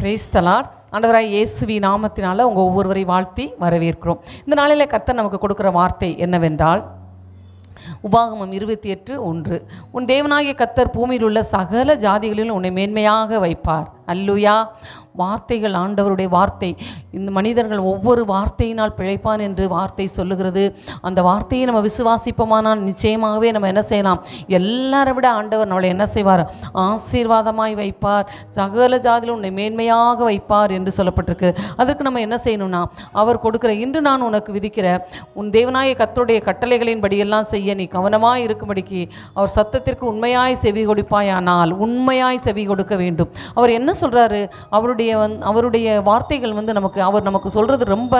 பிரேஸ்தலார் ஆண்டவராய் இயேசுவி நாமத்தினால் உங்கள் ஒவ்வொருவரை வாழ்த்தி வரவேற்கிறோம். இந்த நாளில் கர்த்தர் நமக்கு கொடுக்குற வார்த்தை என்னவென்றால் உபாகமம் இருபத்தி எட்டு ஒன்று. உன் தேவனாகிய கத்தர் பூமியில் உள்ள சகல ஜாதிகளிலும் உன்னை மேன்மையாக வைப்பார். அல்லுயா வார்த்தைகள் ஆண்டவருடைய வார்த்தை. இந்த மனிதர்கள் ஒவ்வொரு வார்த்தையினால் பிழைப்பான் என்று வார்த்தை சொல்லுகிறது. அந்த வார்த்தையை நம்ம விசுவாசிப்போமானால் நிச்சயமாகவே நம்ம என்ன செய்யலாம்? எல்லாரை விட ஆண்டவர் நம்மளை என்ன செய்வார்? ஆசீர்வாதமாய் வைப்பார். சகல ஜாதியில் உன்னை மேன்மையாக வைப்பார் என்று சொல்லப்பட்டிருக்கு. அதுக்கு நம்ம என்ன செய்யணும்னா அவர் கொடுக்குற இன்று நான் உனக்கு விதிக்கிற உன் தேவநாய கத்தருடைய கட்டளைகளின் படியெல்லாம் செய்ய நீ கவனமாய் இருக்கும்படிக்கு அவர் சத்தத்திற்கு உண்மையாய் செவி கொடுப்பாயானால் உண்மையாய் செவி கொடுக்க வேண்டும். அவர் என்ன சொல்கிறாரு அவருடைய வந் அவருடைய வார்த்தைகள் வந்து நமக்கு அவர் நமக்கு சொல்கிறது ரொம்ப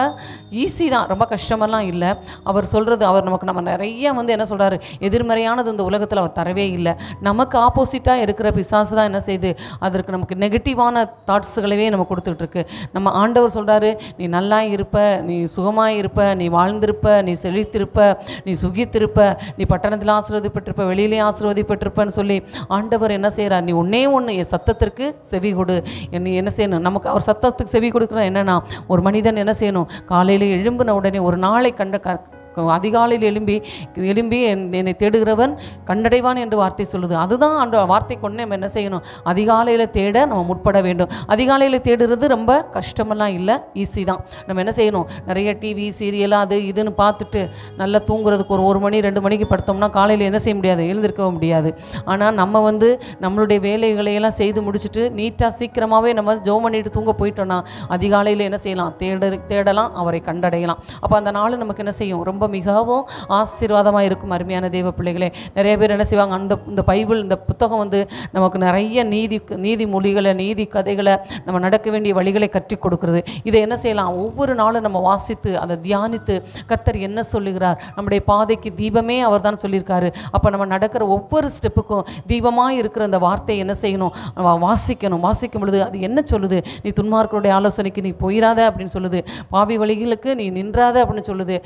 ஈஸி தான் ரொம்ப கஷ்டமெல்லாம் இல்லை. அவர் சொல்கிறது அவர் நமக்கு நம்ம நிறைய வந்து என்ன சொல்கிறாரு எதிர்மறையானது இந்த உலகத்தில் அவர் தரவே இல்லை. நமக்கு ஆப்போசிட்டாக இருக்கிற பிசாசு தான் என்ன செய்யுது அதற்கு நமக்கு நெகட்டிவான தாட்ஸுகளவே நம்ம கொடுத்துட்ருக்கு. நம்ம ஆண்டவர் சொல்கிறாரு நீ நல்லா இருப்ப நீ சுகமாக இருப்ப நீ வாழ்ந்திருப்ப நீ செழித்திருப்ப நீ சுகித்திருப்ப நீ பட்டணத்தில் ஆசீர்வதிப்பட்டிருப்ப வெளியிலே ஆசீர்வதிப்பட்டிருப்பன்னு சொல்லி ஆண்டவர் என்ன செய்கிறார் நீ ஒன்னே ஒன்று என் சத்தத்திற்கு செவி கொடு. நீ என்ன செய்யணும்? நமக்கு அவர் சத்தத்துக்கு செவி கொடுக்குற என்னென்னா ஒரு மனிதன் என்ன செய்யணும்? காலையில் எழும்புன உடனே ஒரு நாளை கண்ட க அதிகாலையில் எழும்பி எழும்பி என்- என்னை தேடுகிறவன் கண்டடைவான் என்று வார்த்தை சொல்லுது. அதுதான் அந்த வார்த்தை கொண்டு நம்ம என்ன செய்யணும்? அதிகாலையில் தேட நம்ம முற்பட வேண்டும். அதிகாலையில் தேடுறது ரொம்ப கஷ்டமெல்லாம் இல்லை ஈஸி தான். நம்ம என்ன செய்யணும்? நிறைய டிவி சீரியல் அது இதுன்னு பார்த்துட்டு நல்லா தூங்குறதுக்கு ஒரு ஒரு மணி ரெண்டு மணிக்கு படுத்தோம்னா காலையில் என்ன செய்ய முடியாது? எழுந்திருக்கவும் முடியாது. ஆனால் நம்ம வந்து நம்மளுடைய வேலைகளை எல்லாம் செய்து முடிச்சுட்டு நீட்டாக சீக்கிரமாகவே நம்ம ஜோம் பண்ணிட்டு தூங்க போயிட்டோம்னா அதிகாலையில் என்ன செய்யலாம்? தேட தேடலாம் அவரை கண்டடையலாம். அப்போ அந்த நாள் நமக்கு என்ன செய்யும்? ரொம்ப மிகவும் ஆசீர்வாதமாக இருக்கும் அருமையான தெய்வ பிள்ளைகளே. நிறைய பேர் என்ன செய்வாங்க அந்த இந்த பைபிள் இந்த புத்தகம் வந்து நமக்கு நிறைய நீதி நீதி மொழிகளை நீதி கதைகளை நம்ம நடக்க வேண்டிய வழிகளை கற்றுக் கொடுக்குறது. இதை என்ன செய்யலாம்? ஒவ்வொரு நாளும் நம்ம வாசித்து அதை தியானித்து கத்தர் என்ன சொல்லுகிறார்? நம்முடைய பாதைக்கு தீபமே அவர் தான் சொல்லியிருக்காரு. அப்போ நம்ம நடக்கிற ஒவ்வொரு ஸ்டெப்புக்கும் தீபமாக இருக்கிற அந்த வார்த்தையை என்ன செய்யணும்? நம்ம வாசிக்கணும். வாசிக்கும் பொழுது அது என்ன சொல்லுது? நீ துன்மார்க்கருடைய ஆலோசனைக்கு நீ போயிடாத அப்படின்னு சொல்லுது. பாவி வழிகளுக்கு நீ நின்றாத அப்படின்னு சொல்லுது.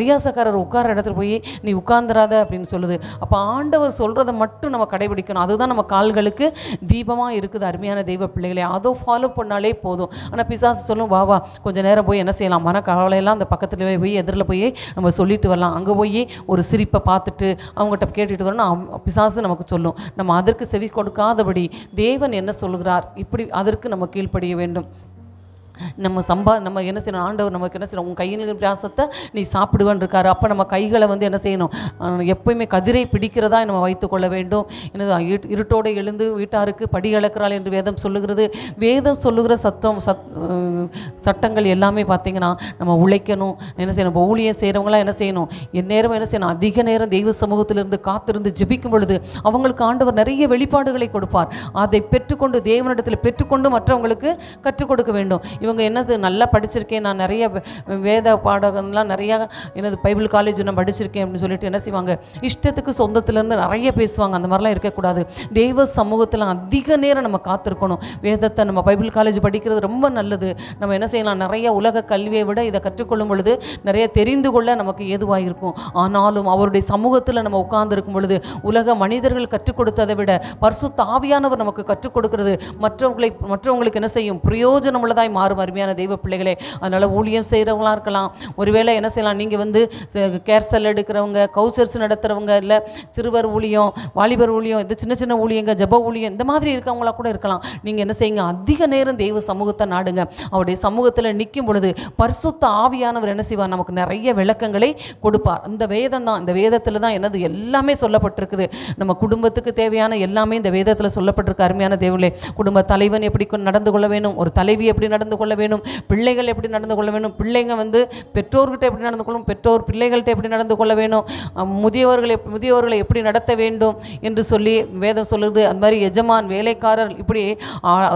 பரியாசக்காரர் உட்கார இடத்துல போய் நீ உட்கார்ந்துராத அப்படின்னு சொல்லுது. அப்போ ஆண்டவர் சொல்கிறத மட்டும் நம்ம கடைபிடிக்கணும். அதுதான் நம்ம கால்களுக்கு தீபமாக இருக்குது அருமையான தெய்வ பிள்ளைகளே. அதை ஃபாலோ பண்ணாலே போதும். ஆனால் பிசாசு சொல்லும் வா வா கொஞ்சம் நேரம் போய் என்ன செய்யலாம்? மன கவலையெல்லாம் அந்த பக்கத்தில் போய் எதிரில் போய் நம்ம சொல்லிட்டு வரலாம். அங்கே போய் ஒரு சிரிப்பை பார்த்துட்டு அவங்ககிட்ட கேட்டுட்டு வரணும் பிசாசு நமக்கு சொல்லும். நம்ம அதற்கு செவி கொடுக்காதபடி தேவன் என்ன சொல்கிறார் இப்படி அதற்கு நம்ம கீழ்ப்படிய வேண்டும். நம்ம சம்பா நம்ம என்ன செய்யணும்? ஆண்டவர் நமக்கு என்ன செய்யணும்? உன் கையில் பிராசத்தை நீ சாப்பிடுவான் இருக்காரு. அப்போ நம்ம கைகளை வந்து என்ன செய்யணும்? எப்பயுமே கதிரை பிடிக்கிறதா நம்ம வைத்துக்கொள்ள வேண்டும். எனது இரு- இருட்டோடு எழுந்து வீட்டாருக்கு படி அளக்கிறாள் என்று வேதம் சொல்லுகிறது. வேதம் சொல்லுகிற சத்தம் சத் சட்டங்கள் எல்லாமே பார்த்தீங்கன்னா நம்ம உழைக்கணும். என்ன செய்யணும்? இப்போ ஊழியம் செய்கிறவங்களாம் என்ன செய்யணும்? எந்நேரம் என்ன செய்யணும்? அதிக நேரம் தெய்வ சமூகத்திலிருந்து காத்திருந்து ஜெபிக்கும் பொழுது அவங்களுக்கு ஆண்டவர் நிறைய வெளிப்பாடுகளை கொடுப்பார். அதை பெற்றுக்கொண்டு தேவனிடத்தில் பெற்றுக்கொண்டு மற்றவங்களுக்கு கற்றுக் கொடுக்க வேண்டும். இவங்க என்னது நல்லா படிச்சிருக்கேன் நான் நிறைய வேத பாடகம்லாம் நிறையா என்னது பைபிள் காலேஜ் நான் படிச்சிருக்கேன் அப்படின்னு சொல்லிட்டு என்ன செய்வாங்க? இஷ்டத்துக்கு சொந்தத்துலேருந்து நிறைய பேசுவாங்க. அந்த மாதிரிலாம் இருக்கக்கூடாது. தெய்வ சமூகத்தில் அதிக நேரம் நம்ம காத்திருக்கணும். வேதத்தை நம்ம பைபிள் காலேஜ் படிக்கிறது ரொம்ப நல்லது. நம்ம என்ன செய்யலாம்? நிறைய உலக கல்வியை விட இதை கற்றுக்கொள்ளும் பொழுது நிறைய தெரிந்து கொள்ள நமக்கு ஏதுவாக இருக்கும். ஆனாலும் அவருடைய சமூகத்தில் நம்ம உட்கார்ந்துருக்கும் பொழுது உலக மனிதர்கள் கற்றுக் கொடுத்ததை விட பரிசுத்த தாவியானவர் நமக்கு கற்றுக் கொடுக்கிறது. மற்றவங்களை மற்றவங்களுக்கு என்ன செய்யும்? பிரயோஜனம் மாறும். மாறும் அருமையான தெய்வ பிள்ளைகளே. அதனால் ஊழியம் செய்கிறவங்களா இருக்கலாம். ஒருவேளை என்ன செய்யலாம்? நீங்கள் வந்து கேர் செல் எடுக்கிறவங்க கவுச்சர்ஸ் நடத்துகிறவங்க இல்லை சிறுவர் ஊழியம் வாலிபர் ஊழியம் இந்த சின்ன சின்ன ஊழியங்க ஜெப ஊழியம் இந்த மாதிரி இருக்கவங்களா கூட இருக்கலாம். நீங்கள் என்ன செய்யுங்க? அதிக நேரம் தெய்வ சமூகத்தை நாடுங்க. அவருடைய சமூகத்தில் நிற்கும் பொழுது பரிசுத்த ஆவியானவர் என்ன செய்வார்? நமக்கு நிறைய விளக்கங்களை கொடுப்பார். அந்த வேதம் தான். இந்த வேதத்தில் தான் என்னது? எல்லாமே சொல்லப்பட்டிருக்குது. நம்ம குடும்பத்துக்கு தேவையான எல்லாமே இந்த வேதத்தில் சொல்லப்பட்டிருக்கு. அருமையான தேவங்களே குடும்ப தலைவன் எப்படி நடந்து கொள்ள வேணும் ஒரு தலைவி எப்படி நடந்து கொள்ள வேணும். பிள்ளைகள் எப்படி நடந்து கொள்ள வேணும்? பிள்ளைங்க வந்து பெற்றோர்கிட்ட எப்படி நடந்து கொள்ளும் பெற்றோர் பிள்ளைகள்கிட்ட எப்படி நடந்து கொள்ள வேணும் முதியவர்களை முதியவர்களை எப்படி நடத்த வேண்டும் என்று சொல்லி வேதம் சொல்லுது. அந்த மாதிரி எஜமான் வேலைக்காரர் இப்படி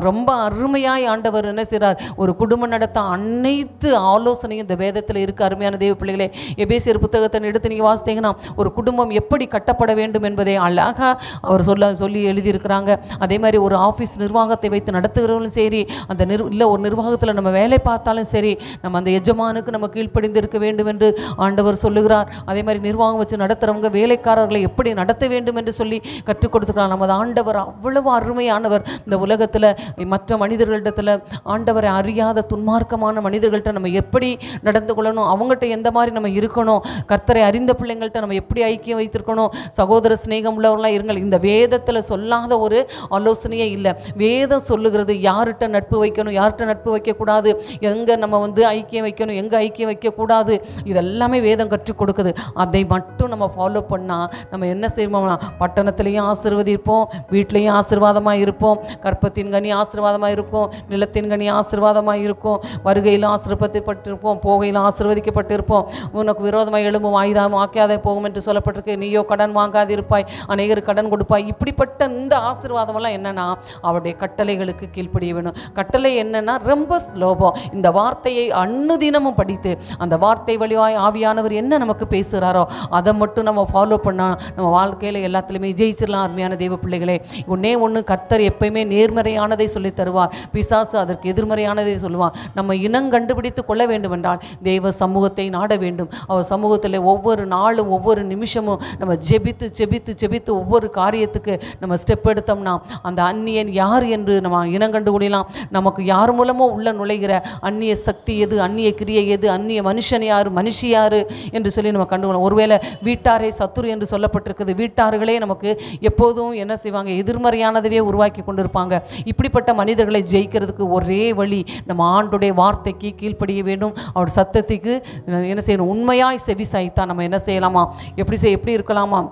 ரொம்ப அருமையாய் ஆண்டவர் என்ன செய்கிறார் ஒரு குடும்பம் நடத்த அனைத்து ஆலோசனையும் இந்த வேதத்தில் இருக்க. அருமையான தேவ பிள்ளைகளே எபேசியர் புத்தகத்தை எடுத்து நீங்கள் வாசித்தீங்கன்னா ஒரு குடும்பம் எப்படி கட்டப்பட வேண்டும் என்பதை அழகாக அவர் சொல்ல சொல்லி எழுதியிருக்கிறாங்க. அதே மாதிரி ஒரு ஆஃபீஸ் நிர்வாகத்தை வைத்து நடத்துகிறவங்களும் சரி அந்த நிர் இல்லை ஒரு நிர்வாக நிர்வாகத்தில் நம்ம வேலை பார்த்தாலும் சரி நம்ம அந்த எஜமானுக்கு நம்ம கீழ்ப்படிந்து இருக்க வேண்டும் என்று ஆண்டவர் சொல்லுகிறார். அதே மாதிரி நிர்வாகம் வச்சு நடத்துகிறவங்க வேலைக்காரர்களை எப்படி நடத்த வேண்டும் என்று சொல்லி கற்றுக் கொடுத்துருக்கார் நமது ஆண்டவர் அவ்வளவு அருமையானவர். இந்த உலகத்தில் மற்ற மனிதர்களிடத்தில் ஆண்டவரை அறியாத துன்மார்க்கமான மனிதர்கள்ட்ட நம்ம எப்படி நடந்து கொள்ளணும்? அவங்ககிட்ட எந்த மாதிரி நம்ம இருக்கணும்? கர்த்தரை அறிந்த பிள்ளைங்கள்ட்ட நம்ம எப்படி ஐக்கியம் வைத்திருக்கணும்? சகோதர சிநேகம் உள்ளவர்களாக இருங்கள். இந்த வேதத்தில் சொல்லாத ஒரு ஆலோசனையே இல்லை. வேதம் சொல்லுகிறது யார்கிட்ட நட்பு வைக்கணும்? யார்கிட்ட நட்பு வைக்கக்கூடாது. எங்கே நம்ம வந்து ஐக்கியம் வைக்கணும் எங்கே ஐக்கியம் வைக்கக்கூடாது. இதெல்லாமே வேதம் கற்றுக் கொடுக்குது. அதை மட்டும் நம்ம ஃபாலோ பண்ணால் நம்ம என்ன செய்வோம்னா பட்டணத்துலேயும் ஆசிர்வதிப்போம் வீட்லேயும் ஆசீர்வாதமாக இருப்போம். கற்பத்தின் கனி ஆசீர்வாதமாக இருக்கும். நிலத்தின் கனி ஆசீர்வாதமாக இருக்கும். வருகையில் ஆசிர்வதிப்பட்டிருப்போம் போகையில் ஆசிர்வதிக்கப்பட்டிருப்போம். உனக்கு விரோதமாக எழும்பும் ஆயுதம் வாக்காதே போகும் என்று சொல்லப்பட்டிருக்கு. நீயோ கடன் வாங்காதிருப்பாய் அநேகர் கடன் கொடுப்பாய். இப்படிப்பட்ட இந்த ஆசீர்வாதமெல்லாம் என்னென்னா அவருடைய கட்டளைகளுக்கு கீழ்ப்படிய வேணும் கட்டளை என்னென்னா ரொம்ப ஸ்லோபம் இந்த வார்த்தையை அன்னுதினமும் படித்து அந்த வார்த்தை வழியாய் ஆவியானவர் என்ன நமக்கு பேசுகிறாரோ அதை மட்டும் நம்ம ஃபாலோ பண்ணால் நம்ம வாழ்க்கையில் எல்லாத்துலேயுமே ஜெயிச்சிடலாம் அருமையான தெய்வ பிள்ளைகளே. ஒன்றே ஒன்று கர்த்தர் எப்பயுமே நேர்மறையானதை சொல்லித் தருவார். பிசாசு அதற்கு எதிர்மறையானதை சொல்லுவார் நம்ம இனம் கண்டுபிடித்து கொள்ள வேண்டும் என்றால் தெய்வ சமூகத்தை நாட வேண்டும். அவர் சமூகத்தில் ஒவ்வொரு நாளும் ஒவ்வொரு நிமிஷமும் நம்ம ஜெபித்து ஜெபித்து ஜெபித்து ஒவ்வொரு காரியத்துக்கு நம்ம ஸ்டெப் எடுத்தோம்னா அந்த அந்நியன் யார் என்று நம்ம இனம் கண்டுபிடிக்கலாம். நமக்கு யார் மூலமோ உள்ள நுழைகிற அந்நிய சக்தி எது அந்நிய கிரியை எது அந்நிய மனுஷன் யார் மனுஷி யார் என்று சொல்லி நம்ம கண்டுகொள்ளலாம். ஒருவேளை வீட்டாரே சத்துரு என்று சொல்லப்பட்டிருக்குது. வீட்டார்களே நமக்கு எப்போதும் என்ன செய்வாங்க? எதிர்மறையானதவே உருவாக்கி கொண்டிருப்பாங்க. இப்படிப்பட்ட மனிதர்களை ஜெயிக்கிறதுக்கு ஒரே வழி நம்ம ஆண்டுடைய வார்த்தைக்கு கீழ்ப்படிய வேண்டும். அவர் சத்தத்துக்கு என்ன செய்யணும்? உண்மையாய் செவி சாய்த்தா நம்ம என்ன செய்யலாமா? எப்படி செய் எப்படி இருக்கலாமா?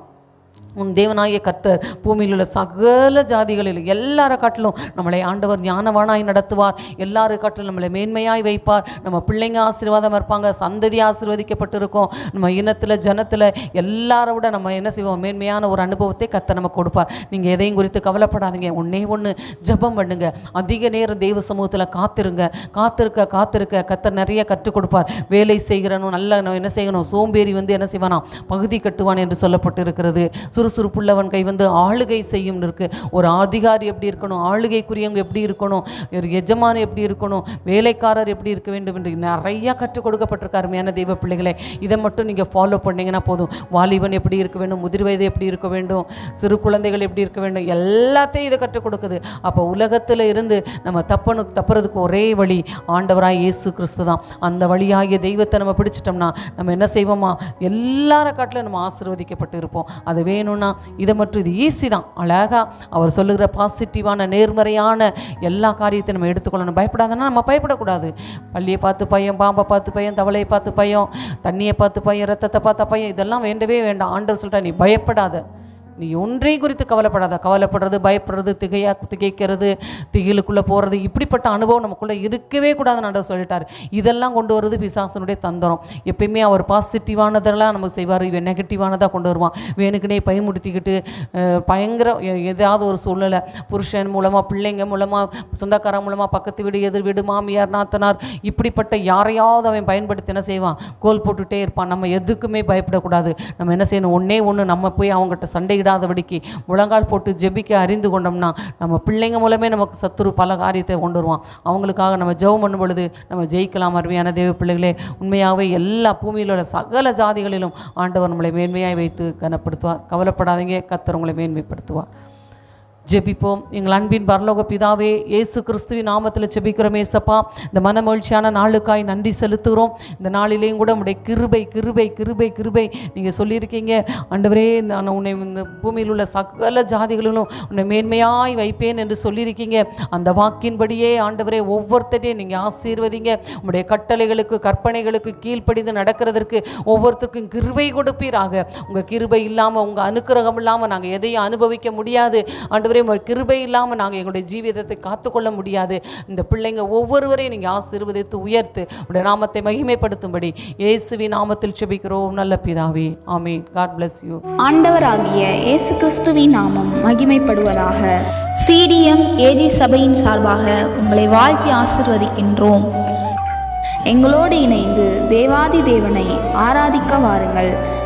உன் தேவனாகிய கர்த்தர் பூமியில் உள்ள சகல ஜாதிகளில் எல்லாரை காட்டிலும் நம்மளை ஆண்டவர் ஞானவானாய் நடத்துவார். எல்லாரை காட்டிலும் நம்மளை மேன்மையாய் வைப்பார். நம்ம பிள்ளைங்க ஆசீர்வாதமாக இருப்பாங்க. சந்ததி ஆசீர்வதிக்கப்பட்டிருக்கோம். நம்ம இனத்தில் ஜனத்தில் எல்லாரை விட நம்ம என்ன செய்வோம்? மேன்மையான ஒரு அனுபவத்தை கர்த்தர் நமக்கு கொடுப்பார். நீங்கள் எதையும் குறித்து கவலைப்படாதீங்க. ஒன்றே ஒன்று ஜெபம் பண்ணுங்க. அதிக நேரம் தெய்வ சமூகத்தில் காத்திருங்க. காத்திருக்க காத்திருக்க கர்த்தர் நிறைய கற்றுக் கொடுப்பார். வேலை செய்கிறனும் நல்ல என்ன செய்யணும்? சோம்பேறி வந்து என்ன செய்வானா? பகுதி கட்டுவான் என்று சொல்லப்பட்டு இருக்கிறது சுறுசுறுப்புள்ளவன் கை வந்து ஆளுகை செய்யும்னு இருக்கு ஒரு அதிகாரி எப்படி இருக்கணும்? ஆளுகைக்குரியவங்க எப்படி இருக்கணும்? ஒரு எஜமான் எப்படி இருக்கணும்? வேலைக்காரர் எப்படி இருக்க வேண்டும் என்று நிறைய கற்றுக் கொடுக்கப்பட்டிருக்க அருமையான தெய்வ பிள்ளைகளே. இதை மட்டும் நீங்கள் ஃபாலோ பண்ணீங்கன்னா போதும். வாலிபன் எப்படி இருக்க வேண்டும்? முதிர் வயது எப்படி இருக்க வேண்டும்? சிறு குழந்தைகள் எப்படி இருக்க வேண்டும்? எல்லாத்தையும் இதை கற்றுக் கொடுக்குது. அப்போ உலகத்தில் இருந்து நம்ம தப்பனு தப்புறதுக்கு ஒரே வழி ஆண்டவராக இயேசு கிறிஸ்து தான். அந்த வழியாகிய தெய்வத்தை நம்ம பிடிச்சிட்டோம்னா நம்ம என்ன செய்வோமா? எல்லார காட்டிலும் நம்ம ஆசிர்வதிக்கப்பட்டு இருப்போம். அது வேணும்னா இதை மட்டும் இது ஈஸி தான். அழகாக அவர் சொல்லுகிற பாசிட்டிவான நேர்மறையான எல்லா காரியத்தையும் நம்ம எடுத்துக்கொள்ளணும். பயப்படாதனா நம்ம பயப்படக்கூடாது. பள்ளியை பார்த்து பையன் பாம்பை பார்த்து பையன் தவளையை பார்த்து பையன் தண்ணியை பார்த்து பையன் ரத்தத்தை பார்த்த பையன் இதெல்லாம் வேண்டவே வேண்டாம். ஆண்டவர் சொல்கிறா நீ பயப்படாத. நீ ஒன்றையும் குறித்து கவலைப்படாத. கவலைப்படுறது பயப்படுறது திகையா திகைக்கிறது திகிலுக்குள்ளே போகிறது இப்படிப்பட்ட அனுபவம் நமக்குள்ளே இருக்கவே கூடாதுன்னு ஆண்டவர் சொல்லிட்டார். இதெல்லாம் கொண்டு வருவது பிசாசனுடைய தந்திரம். எப்பயுமே அவர் பாசிட்டிவானதெல்லாம் நமக்கு செய்வார். இவன் நெகட்டிவானதாக கொண்டு வருவான். வேணுக்குனே பயமுடுத்திக்கிட்டு பயங்கர எ- ஏதாவது ஒரு சூழ்நிலை. புருஷன் மூலமாக பிள்ளைங்க மூலமாக சொந்தக்கார மூலமாக பக்கத்து வீடு எதிர் வீடு மாமியார் நாத்தனார் இப்படிப்பட்ட யாரையாவது அவன் பயன்படுத்தி என்ன செய்வான்? கோல் போட்டுகிட்டே இருப்பான். நம்ம எதுக்குமே பயப்படக்கூடாது. நம்ம என்ன செய்யணும்? ஒன்றே ஒன்று நம்ம போய் அவங்ககிட்ட சண்டை தலையிடாதபடிக்கு முழங்கால் போட்டு ஜெபிக்க அறிந்து கொண்டோம்னா நம்ம பிள்ளைங்க மூலமே நமக்கு சத்துரு பல காரியத்தை கொண்டு வருவான். அவங்களுக்காக நம்ம ஜெபம் பண்ணும் பொழுது நம்ம ஜெயிக்கலாம் அருமையான தேவ பிள்ளைகளே. உண்மையாகவே எல்லா பூமியில் உள்ள சகல ஜாதிகளிலும் ஆண்டவர் நம்மளை மேன்மையாய் வைத்து கனப்படுத்துவார். கவலைப்படாதீங்க கத்தர் உங்களை மேன்மைப்படுத்துவார். ஜெபிப்போம். எங்கள் அன்பின் பரலோக பிதாவே இயேசு கிறிஸ்துவின் நாமத்தில் ஜெபிக்கிறோம் ஏசப்பா. இந்த மனமகிழ்ச்சியான நாளுக்காய் நன்றி செலுத்துகிறோம். இந்த நாளிலேயும் கூட உடைய கிருபை கிருபை கிருபை கிருபை நீங்கள் சொல்லியிருக்கீங்க. ஆண்டவரே நான் உன்னை இந்த பூமியில் உள்ள சகல ஜாதிகளிலும் உன்னை மேன்மையாய் வைப்பேன் என்று சொல்லியிருக்கீங்க. அந்த வாக்கின்படியே ஆண்டவரே ஒவ்வொருத்தரையும் நீங்கள் ஆசீர்வதிங்க. உங்களுடைய கட்டளைகளுக்கு கற்பனைகளுக்கு கீழ்ப்படிந்து நடக்கிறதற்கு ஒவ்வொருத்தருக்கும் கிருபை கொடுப்பீராக. உங்கள் கிருபை இல்லாமல் உங்கள் அனுக்கிரகம் இல்லாமல் நாங்கள் எதையும் அனுபவிக்க முடியாது. ஆண்டவரே உங்கள் கிருபை இல்லாமல் நாங்கள் எங்களுடைய ஜீவிதத்தை காத்துக்கொள்ள முடியாது. இந்த பிள்ளைங்க ஒவ்வொருவரையும் நீங்கள் ஆசீர்வதித்து உயர்த்து உடைய நாமத்தை மகிமைப்படுத்தும்படி இயேசுவின் நாமத்தில் செபிக்கிறோம். நல்ல பிதாவே ஆமே காட் பிளஸ் யூ ஆண்டவராகிய இயேசு கிறிஸ்துவின் நாமம் மகிமைப்படுவதாக. சிடிஎம் ஏஜி சபையின் சார்பாக உங்களை வாழ்த்தி ஆசிர்வதிக்கின்றோம். எங்களோடு இணைந்து தேவாதி தேவனை ஆராதிக்க வாருங்கள்.